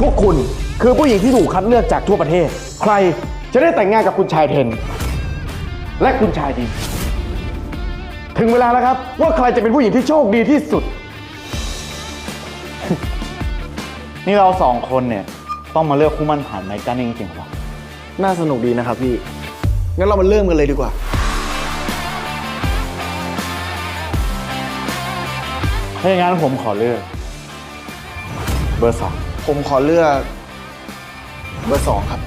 พวกคุณคือผู้หญิงที่ถูกคัดเลือกจากทั่วประเทศ ใครจะได้แต่งงานกับคุณชายเทน และคุณชายดิน ถึงเวลาแล้วครับ ว่าใครจะเป็นผู้หญิงที่โชคดีที่สุด นี่เราสองคนเนี่ย ต้องมาเลือกคู่มั่นผ่านไม้กั้นจริงๆเหรอน่าสนุกดีนะครับพี่ งั้นเรามาเริ่มกันเลยดีกว่า ถ้าอย่างนั้นผมขอเลือก เบอร์สอง ผมขอเลือกเบอร์สองครับ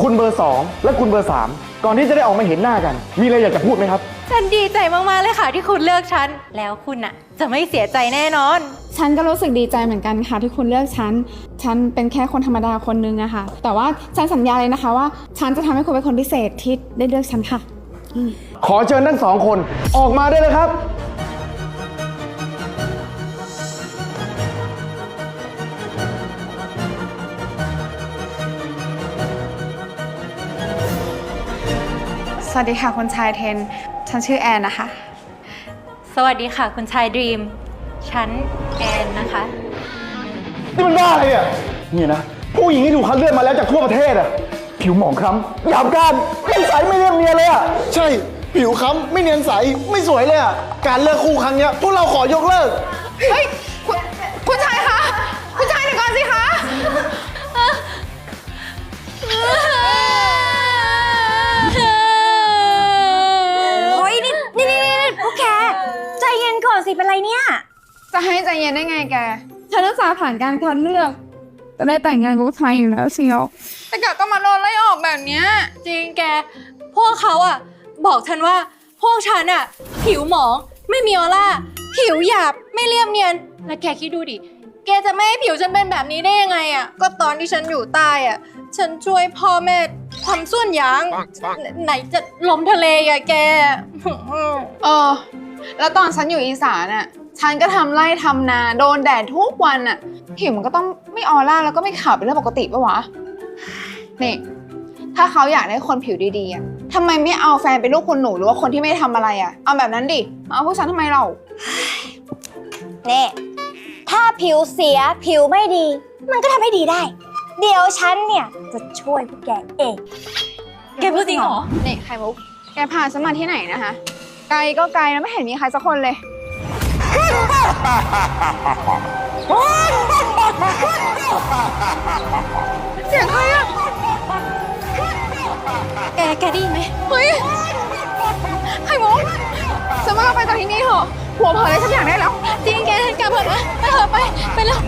คุณเบอร์สองและคุณเบอร์สามก่อนที่จะได้ออกมาเห็นหน้ากัน มีอะไรอยากจะพูดไหมครับ ฉันดีใจมาก ๆ เลยค่ะที่คุณเลือกฉัน แล้วคุณน่ะ จะไม่เสียใจแน่นอน ฉันก็รู้สึกดีใจเหมือนกันค่ะที่คุณเลือกฉัน ฉันเป็นแค่คนธรรมดาคนนึงอะค่ะ แต่ว่าฉันสัญญาเลยนะคะว่าฉันจะทำให้คุณเป็นคนพิเศษที่ได้เลือกฉันค่ะ ขอเชิญทั้งสองคนออกมาได้เลยครับ สวัสดีค่ะคุณชายเทน ฉันชื่อแอนนะคะ สวัสดีค่ะคุณชายดรีม ฉันแอนนะคะ นี่มันบ้าอะไรเนี่ยนี่นะ ผู้หญิงที่ถูกคัดเลือกมาแล้วจากทั่วประเทศอะผิวหมองคล้ำหยาบกร้านไม่ใสไม่เรียบเนียนเลยอะใช่ ผิวค้ำไม่เนียนใสไม่สวยเลยอะการเลือกคู่ครั้งเนี้ยพวกเราขอยกเลิก เฮ้ย คุณคุณชาย ก่อนสิเป็นไรเนี่ย จะให้ใจเย็นได้ไงแก ฉันต้องสาห์ผ่านการคัดเลือกจะได้แต่งงานกับผู้ชายอยู่แล้วเชียวแต่กลับต้องมาโดนไล่ออกแบบเนี้ยจริงแก พวกเขาอะ บอกฉันว่าพวกฉันอะ ผิวหมอง ไม่มีออร่า ผิวหยาบไม่เรียบเนียน แล้วแกคิดดูดิ แกจะไม่ให้ผิวฉันเป็นแบบนี้ได้ยังไงอะ ก็ตอนที่ฉันอยู่ใต้อะ ฉันช่วยพ่อแม่ ทำส่วนยาง ไหนจะลมทะเลอะแก เออ แล้วตอนฉันอยู่อีสานอะฉันก็ทำไร่ทำนา โดนแดดทุกวันอะผิวมันก็ต้องไม่ออร่าแล้วก็ไม่ขาวเป็นเรื่องปกติปะวะ นี่ ถ้าเขาอยากได้คนผิวดีๆอะทำไมไม่เอาแฟนเป็นลูกคนหนูหรือว่าคนที่ไม่ทำอะไรอะเอาแบบนั้นดิมาเอาพวกฉันทำไมเรา เน่ ถ้าผิวเสียผิวไม่ดี มันก็ทำให้ดีได้ เดี๋ยวฉันเนี่ยจะช่วยพวกแกเองแกพูดจริงเหรอ นี่ไข่มุก แกพาฉันมาที่ไหนนะคะ ไกลก็ไกลนะไม่เห็นมีใครสักคนเลย เสียงใครอะแกแกได้ยินไหมเฮ้ย ไข่มุกฉันว่าเราไปจากที่นี่เถอะหัวเผลออะไรสักอย่างได้แล้ว จริงแกกลับเถอะนะไปเถอะไปไปแล้ว